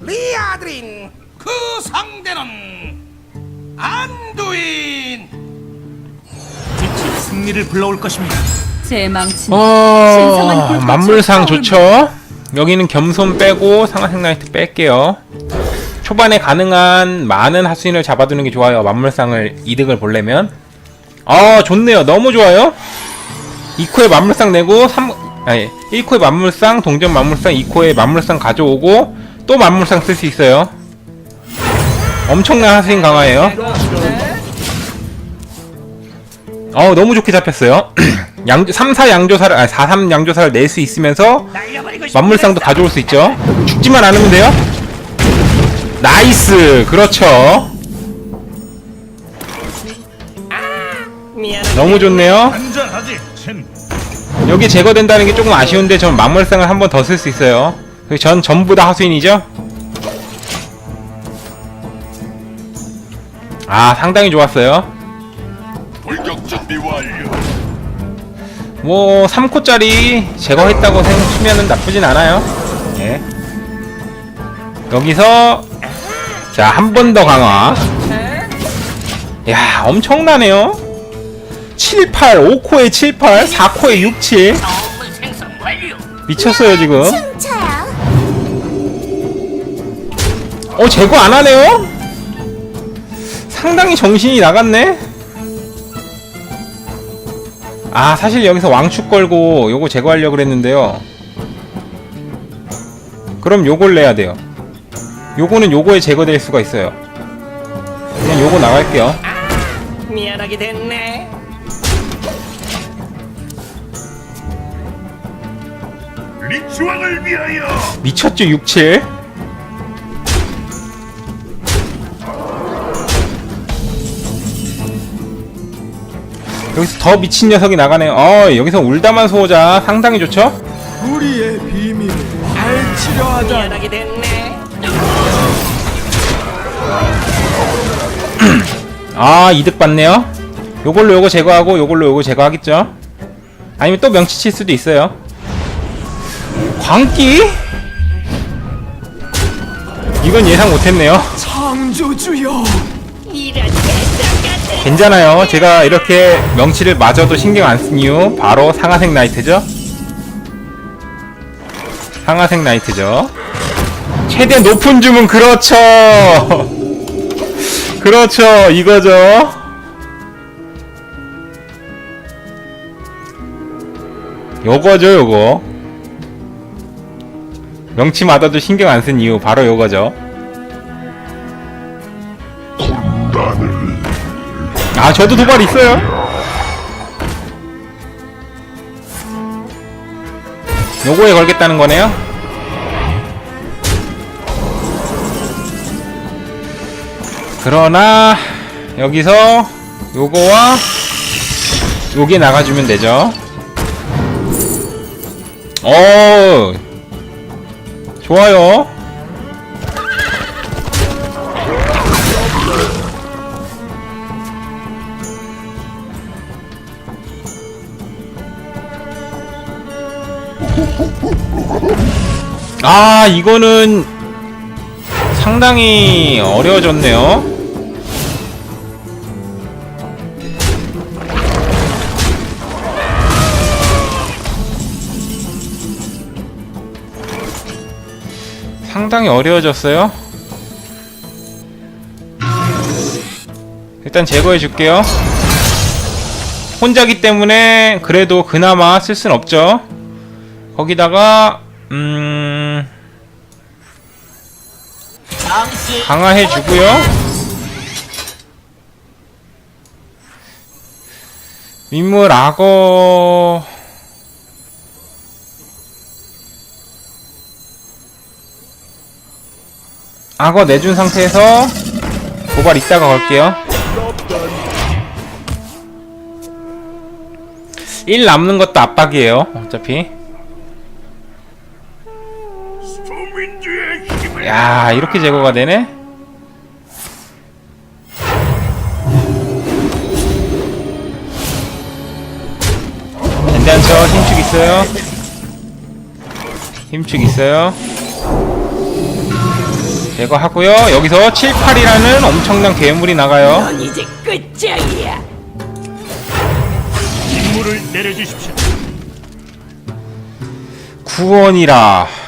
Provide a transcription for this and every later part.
리아드린 그 상대는 안두인 빛이 승리를 불러올 것입니다. 제 망치는 신성한 어, 만물상. 좋죠. 여기는 겸손 빼고 상하색 나이트 뺄게요. 초반에 가능한 많은 하수인을 잡아두는 게 좋아요. 만물상을 이득을 보려면. 아 좋네요. 너무 좋아요. 2코에 만물상 내고 3 아니 1코에 만물상 동전 만물상 2코에 만물상 가져오고 또 만물상 쓸 수 있어요. 엄청난 하수인 강화예요. 어 너무 좋게 잡혔어요. 양 3사 양조사를 아4-3 양조사를 낼 수 있으면서 만물상도 가져올 수 있죠. 죽지만 않으면 돼요. 나이스. 그렇죠. 너무 좋네요. 여기 제거된다는 게 조금 아쉬운데 전 만물상을 한 번 더 쓸 수 있어요. 그전 전부 다 하수인이죠? 아 상당히 좋았어요. 돌격 준비 완료. 뭐 3코짜리 제거했다고 생각하면 나쁘진 않아요. 예. 여기서 자 한 번 더 강화. 야 엄청나네요. 7, 8, 5코에 7, 8, 4코에 6, 7. 미쳤어요 지금. 어 제거 안 하네요? 상당히 정신이 나갔네. 아 사실 여기서 왕축 걸고 요거 제거하려고 그랬는데요 그럼 요걸 내야 돼요 요거는 요거에 제거될 수가 있어요 그냥 요거 나갈게요 미안하게 됐네. 미쳤죠 67 여기서 더 미친 녀석이 나가네요. 어 여기서 울다만 소호자. 상당히 좋죠? 우리의 비밀을 알치려. 미안하게 됐네. 아 이득 받네요. 요걸로 요거 제거하고 요걸로 요거 제거하겠죠? 아니면 또 명치 칠 수도 있어요. 광기? 이건 예상 못했네요. 창조주여. 괜찮아요. 제가 이렇게 명치를 마저도 신경 안 쓴 이유 바로 상하색 나이트죠? 상하색 나이트죠? 최대 높은 주문 그렇죠! 그렇죠 이거죠? 요거죠 요거. 명치마다도 신경 안 쓴 이유 바로 요거죠 아 저도 도발 있어요? 요거에 걸겠다는 거네요? 그러나 여기서 요거와 요게 나가주면 되죠. 어 좋아요 아 이거는 상당히 어려워졌네요. 상당히 어려워졌어요. 일단 제거해 줄게요. 혼자기 때문에 그래도 그나마 쓸 순 없죠. 거기다가 음 강화해 주고요. 민물 악어 악어 내준 상태에서 도발 이따가 걸게요. 1 남는 것도 압박이에요. 어차피. 야 이렇게 제거가 되네 괜찮죠 힘축 있어요 힘축 있어요 제거하고요. 여기서 7, 8이라는 엄청난 괴물이 나가요. 넌 이제 끝장이야. 임무를 내려주십시오. 구원이라.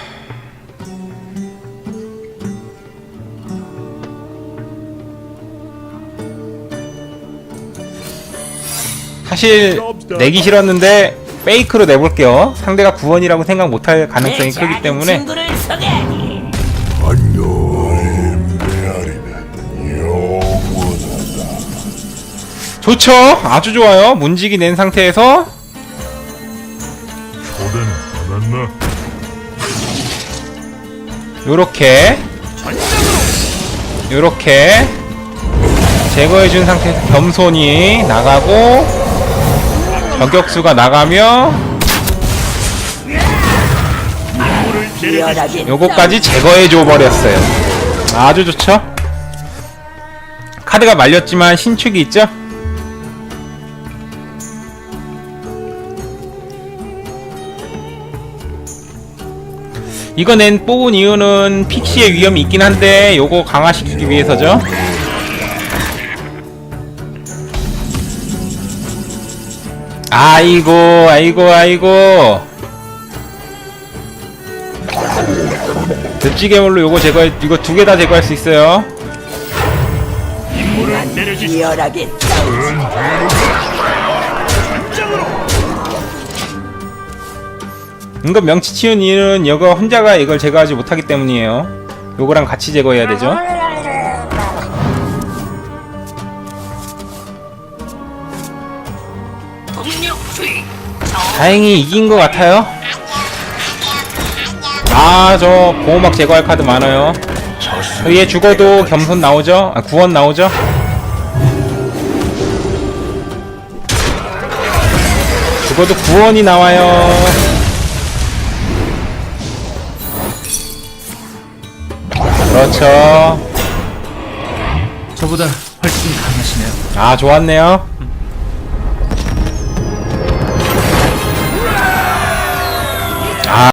사실 내기 싫었는데 페이크로 내볼게요. 상대가 구원이라고 생각 못할 가능성이 내 크기 때문에. 좋죠. 아주 좋아요. 문지기 낸 상태에서? 요렇게 요렇게 제거해준 상태에서 겸손히 나가고 저격수가 나가며 요거까지 제거해줘 버렸어요. 아주 좋죠? 카드가 말렸지만 신축이 있죠? 이거 낸 뽑은 이유는 픽시의 위험이 있긴 한데 요거 강화시키기 위해서죠 아이고 아이고 아이고 늪지괴물로 요거 제거 이거 두 개 다 제거할 수 있어요 내려주십시오. 리얼하게. 은근 명치 치운 이유는 여거 혼자가 이걸 제거하지 못하기 때문이에요 요거랑 같이 제거해야 되죠 다행히 이긴 것 같아요 아 저 보호막 제거할 카드 많아요 얘 죽어도 겸손 나오죠? 아 구원 나오죠? 죽어도 구원이 나와요 그렇죠 저보다 훨씬 강하시네요. 아 좋았네요